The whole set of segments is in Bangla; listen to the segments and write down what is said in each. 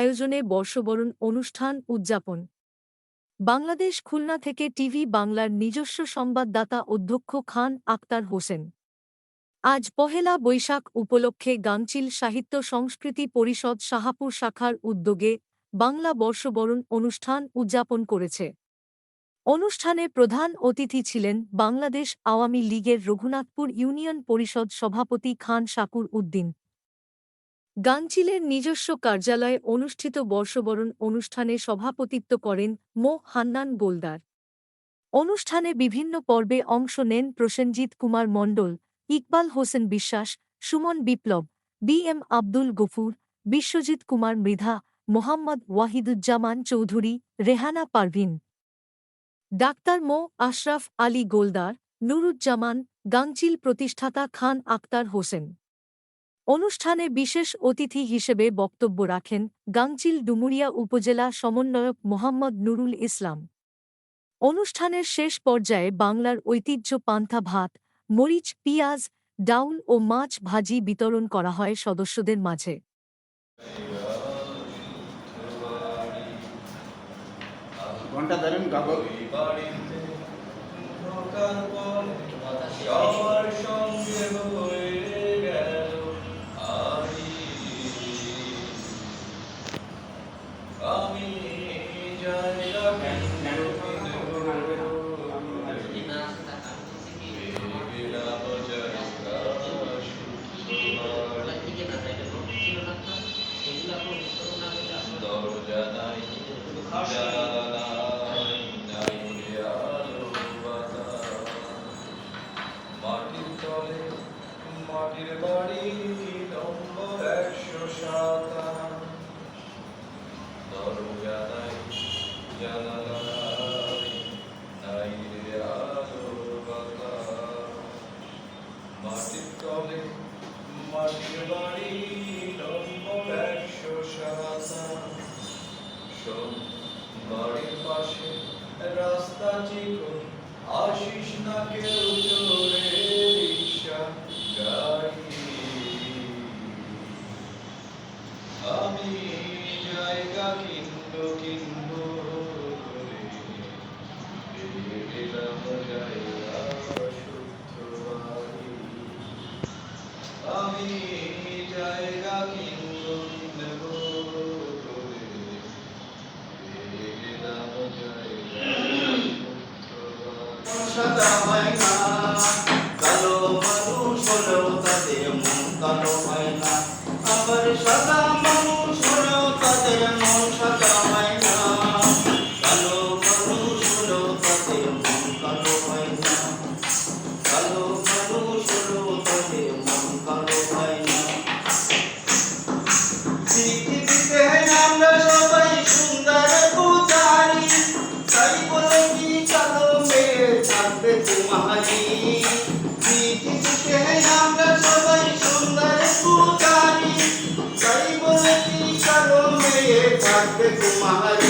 আয়োজনে বর্ষবরণ অনুষ্ঠান উদযাপন। বাংলাদেশ খুলনা থেকে টিভি বাংলার নিজস্ব সংবাদদাতা অধ্যক্ষ খান আক্তার হোসেন। আজ পহেলা বৈশাখ উপলক্ষে গাংচিল সাহিত্য সংস্কৃতি পরিষদ শাহাপুর শাখার উদ্যোগে বাংলা বর্ষবরণ অনুষ্ঠান উদযাপন করেছে। অনুষ্ঠানে প্রধান অতিথি ছিলেন বাংলাদেশ আওয়ামী লীগের রঘুনাথপুর ইউনিয়ন পরিষদ সভাপতি খান শাকুর উদ্দিন। গাংচিলের নিজস্ব কার্যালয়ে অনুষ্ঠিত বর্ষবরণ অনুষ্ঠানে সভাপতিত্ব করেন মো. হান্নান গোলদার। অনুষ্ঠানে বিভিন্ন পর্বে অংশ নেন প্রসেনজিৎ কুমার মণ্ডল, ইকবাল হোসেন বিশ্বাস, সুমন বিপ্লব বি এম আব্দুল গফুর, বিশ্বজিৎ কুমার মৃধা, মোহাম্মদ ওয়াহিদুজ্জামান চৌধুরী, রেহানা পারভিন। ডাক্তার মো. আশরাফ আলী গোলদার, নুরুজ্জামান গাংচিল প্রতিষ্ঠাতা খান আক্তার হোসেন। অনুষ্ঠানে বিশেষ অতিথি হিসেবে বক্তব্য রাখেন গাংচিল ডুমুরিয়া উপজেলা সমন্বয়ক মোহাম্মদ নুরুল ইসলাম। অনুষ্ঠানের শেষ পর্যায়ে বাংলার ঐতিহ্য পান্থা ভাত মরিচ পিঁয়াজ ডাউল ও মাছ ভাজি বিতরণ করা হয় সদস্যদের মাঝে। ঘণ্টা ধরেন গাবো। সবার সঙ্গে তলে মাটির বাড়ি নম্বর একশো সাতাশ দরজা নাই জানালা নাই, নাই রে আলো বাতাস। মাটির রাস্তা চিকন আসিস না কেউ গাড়ি আমি জায়গা শুদ্ধ বাড়ি আমি জায়গা কিনবো 감사합니다. Mama,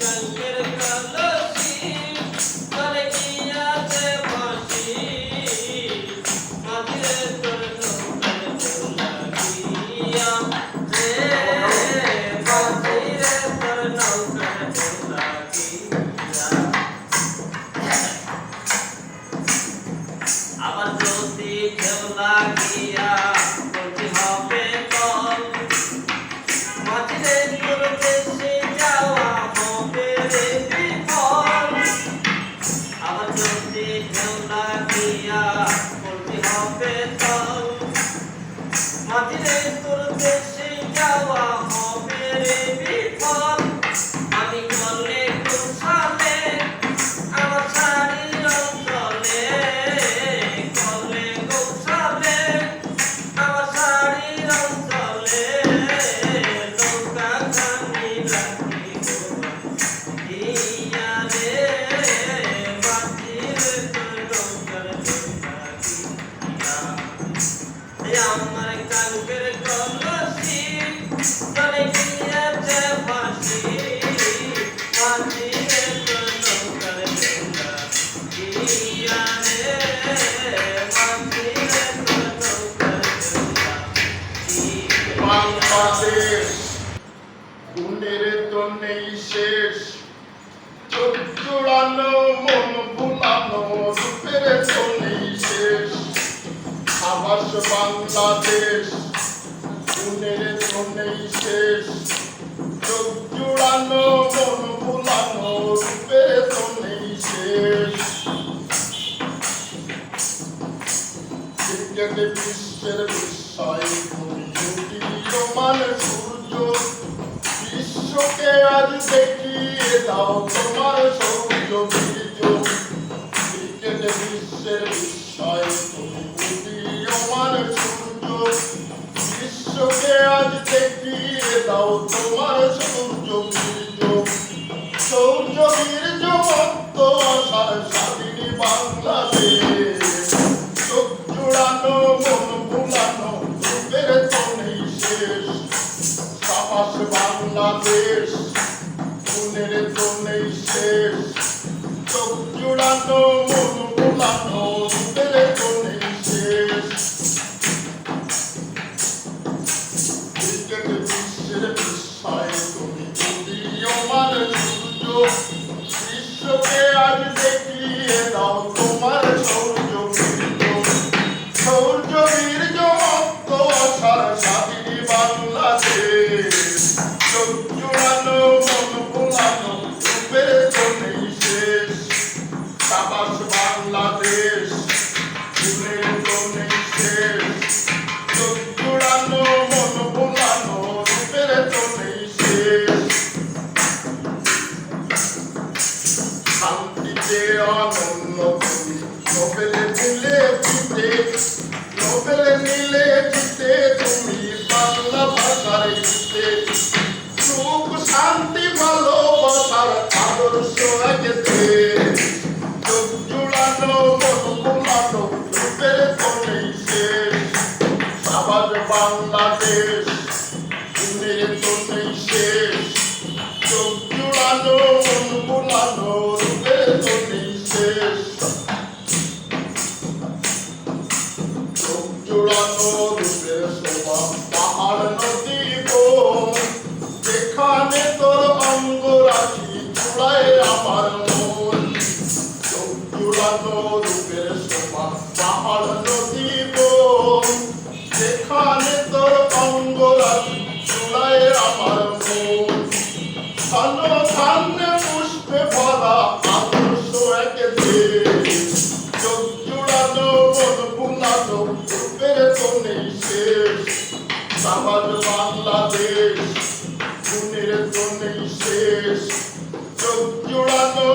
কালকের কালা Calma, tá no querer Bangladesh উন্নয়নের জন্যই শেষ চোখ জুড়ানো মন ভুলানো রূপে জন্যই শেষ ক্রিকেটে বিশ্বের বিস্ময় উদীয়মান সূর্য। বিশ্বকে আজ দেখিয়ে দাও তোমার সৌর্য বীর্য বিশ্বের বিস্ময় তুমি তোমার সূর্য বিশ্বকে আজ দেখিয়ে দাও তোমার সূর্য বীর্য সূর্য বীর্য মত্ত আশার স্বাধীন বাংলাদেশ চোখ চুড়ানো মন ভুলানো রূপের তো নেই শেষ সাবাস বাংলাদেশ চোখ চুড়ানো আমার বাংলাদেশ খুনের জন্যই শেষ। চোখ জোড়ানো